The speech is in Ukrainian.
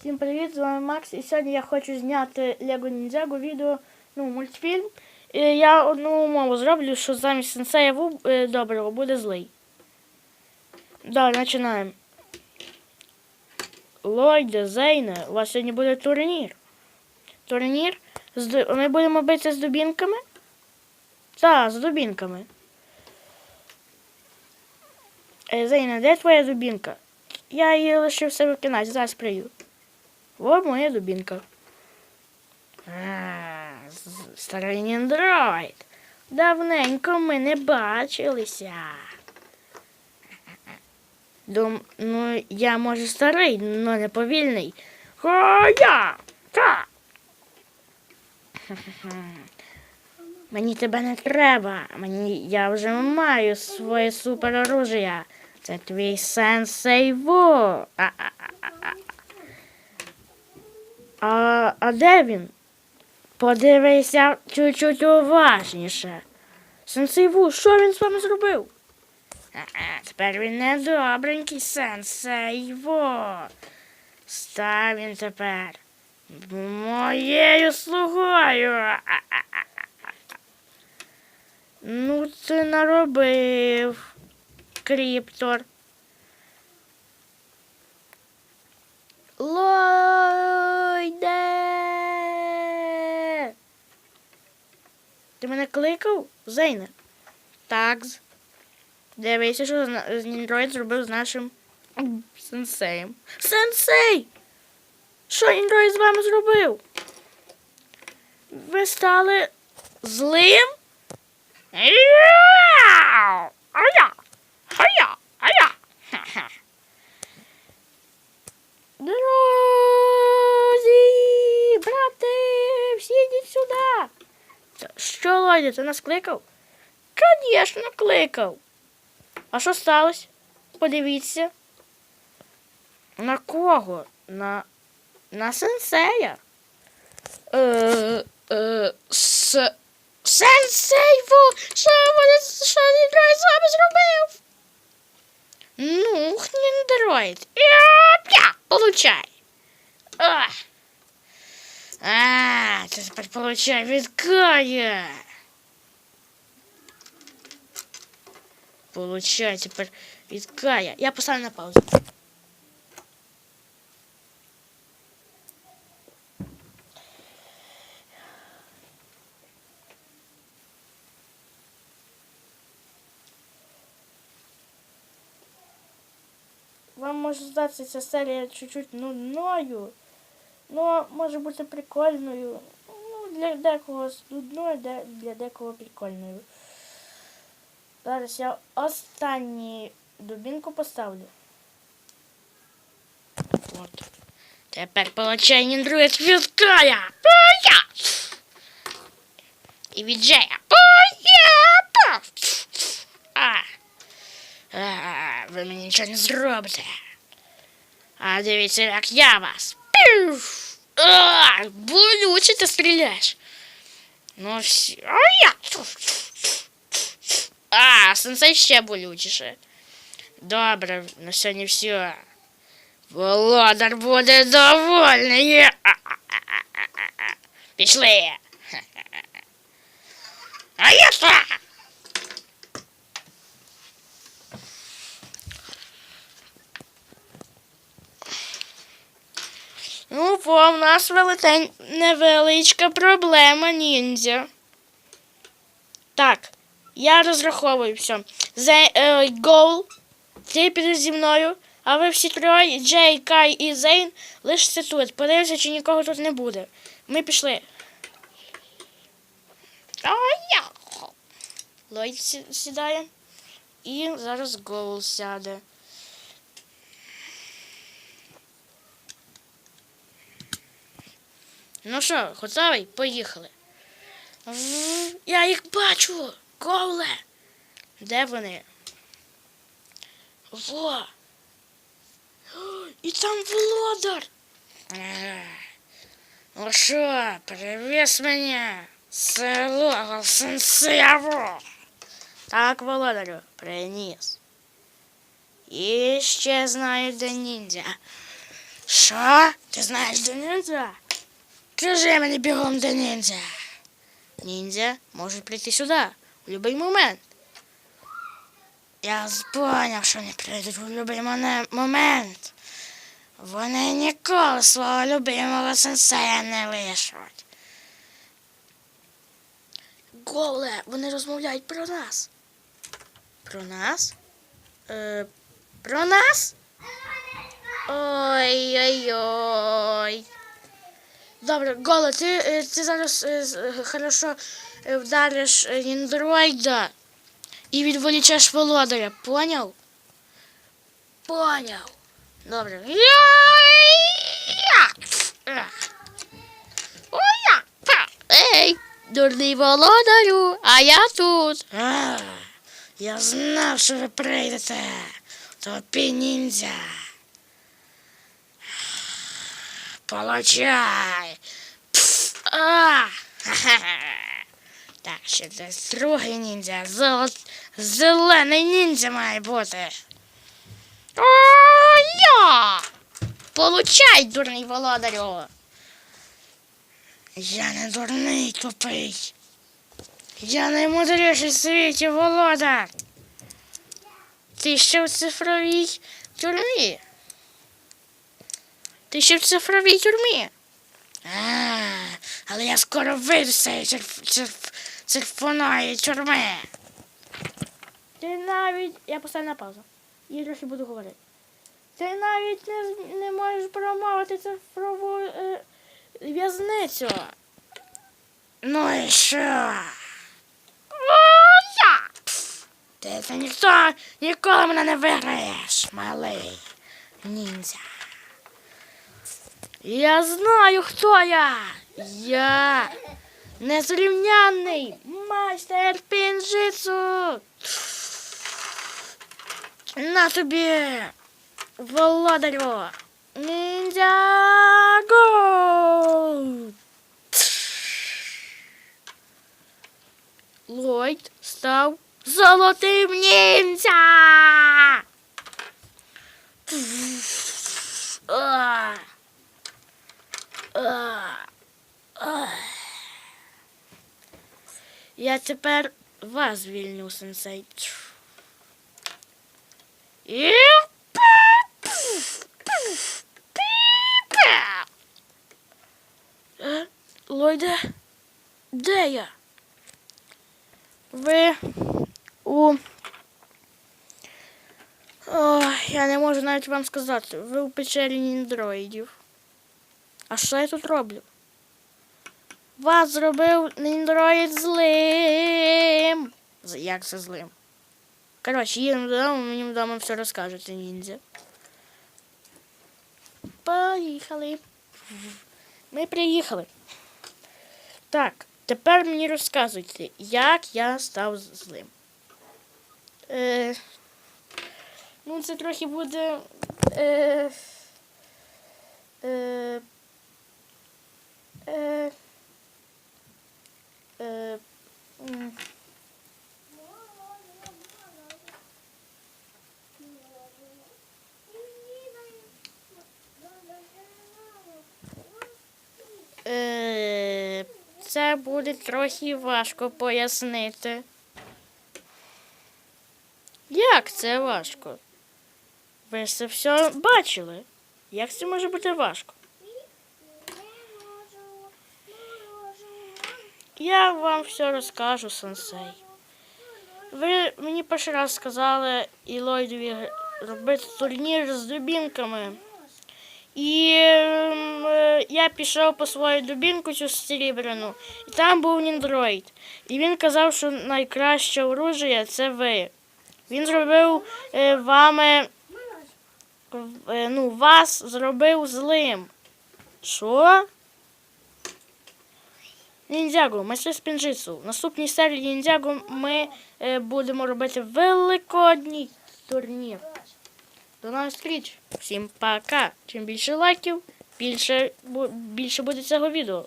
Всім привіт, з вами Макс. І сьогодні я хочу зняти Lego Ninjago відео, ну, мультфільм. І я одну умову зроблю, що замість сенсея Ву е, доброго буде злий. Далі починаємо. Лойде, Зейне, у вас сьогодні буде турнір. Турнір. Ми будемо битися з дубінками? Так, з дубінками. Е, Зейне, де твоя дубінка? Я її лишив себе в кімнаті, зараз прийду. О, моя дубінка. А, старий ніндроїд. Давненько ми не бачилися. Дум, ну, я може старий, но не повільний. Хоя! Та! Мені тебе не треба. Мені я вже маю своє супероружие. Це твій сенсей Ву. А-а-а-а. А, а де він? Подивися чуть-чуть уважніше. Сенсей Ву, що він з вами зробив? А-а, тепер він недобренький сенсей Ву. Став він тепер моєю слугою. Ну, ти наробив, Кріптор. Лойде. Ти мене кликав, Зейне? Так. Дивися, що Ніндроїд зробив з нашим сенсеєм. Сенсей! Що Ніндроїд з вами зробив? Ви стали злим? Яу! А-я! А-я! А-я! Ха-ха. Друзі, брати, всі йдіть сюди. Що, Лойде, ти нас кликав? Звісно, кликав. А що сталося? Подивіться. На кого? На, на сенсея. Е, е, с, сенсейву! Що вони, що вами зробив? Ну, Ніндроїд. Получай. А. А, ти получай від. Получай тепер від. Я поставлю на паузу. Може здатися ця серія чуть-чуть нудною, но може бути прикольною. Ну, для декого нудною, де- для декого прикольною. Зараз я останню дубінку поставлю. От. Тепер получай ніндруєць від Кая. Пая! І від Джея. Пая! Па! А. А, ви мені нічого не зробите. А дивіться, як я вас. Пів! А, болюче ти стріляєш. Ну все. А я. А, сенсей ще болючіше. Добре, на сьогодні все. Володар буде довольний. А-а-а-а-а-а. Пішли. А я так. Ну, бо в нас велетень невеличка проблема ніндзя. Так, я розраховую все. Зе, е, Гоул, ти підеш зі мною, а ви всі троє, Джей, Кай і Зейн, лишиться тут. Подивися, чи нікого тут не буде. Ми пішли. Лойд сідає. І зараз Гоул сяде. Ну що, готовий? Поїхали. Я їх бачу. Ковле. Де вони? Во. І там володар. Ну що, привіз мене село Сенсево. Так, володарю, приніс. І ще знаю, де ніндзя. Що? Ти знаєш де ніндзя? Кажи мені бігом де ніндзя. Ніндзя можуть прийти сюди в будь-який момент. Я зрозумів, що вони прийдуть в будь-який момент. Вони ніколи свого любимого сенсея не лишать. Голе, вони розмовляють про нас. Про нас? Е, про нас? Ой-ой-ой. Добре, Голе, ти, е, ти зараз е, е, хорошо вдариш індроїда і відволічеш володаря, поняв? Поняв. Добре. Ей, дурний володарю, а я тут. А, я знав, що ви прийдете. Топі ніндзя. Получай. А! Так, ще десь другий ніндзя. Зелений ніндзя має бути. О, я! Получай, дурний володарю. Я не дурний тупий. Я наймудріший в світі володар. Ти ще в цифровій тюрмі. Ти ще в цифровій тюрмі. А, але я скоро вийду з цієї цирфоної тюрми. Ти навіть. Я поставлю на паузу. І трохи буду говорити. Ти навіть не, не можеш промовити цифрову е, в'язницю. Ну і що? О, Ти це ніхто ніколи мене не виграєш, малий ніндзя. Я знаю, хто я. Я незрівнянний майстер пінжицу. На тобі, володарю. Ніндзяго. Ллойд став золотим ніндзя. А. А. Я тепер вас звільню, сенсей. І... Е, Лойде, де я? Ви у. Ой, я не можу навіть вам сказати. Ви у печері ніндроїдів. А що я тут роблю? Вас зробив ніндроїд злим. Як це злим? Коротше, їдемо додому, мені вдома все розкажете, ніндзя. Поїхали. Ми приїхали. Так, тепер мені розказуйте, як я став злим. Е, ну, це трохи буде. Е, е, е, е. Е, це буде трохи важко пояснити. Як це важко? Ви це все бачили. Як це може бути важко? Я вам все розкажу, сенсей. Ви мені перший раз сказали Ілойдові робити турнір з дубінками. І е, я пішов по свою дубінку цю серебряну, і там був ніндроїд. І він казав, що найкраще оружие це ви. Він зробив вами, ну, вас зробив злим. Що? Ніндзяго, майстер спінжицу. В наступній серії Ніндзяго ми е, будемо робити великодній турнір. До нових зустріч. Всім пока. Чим більше лайків, більше, більше буде цього відео.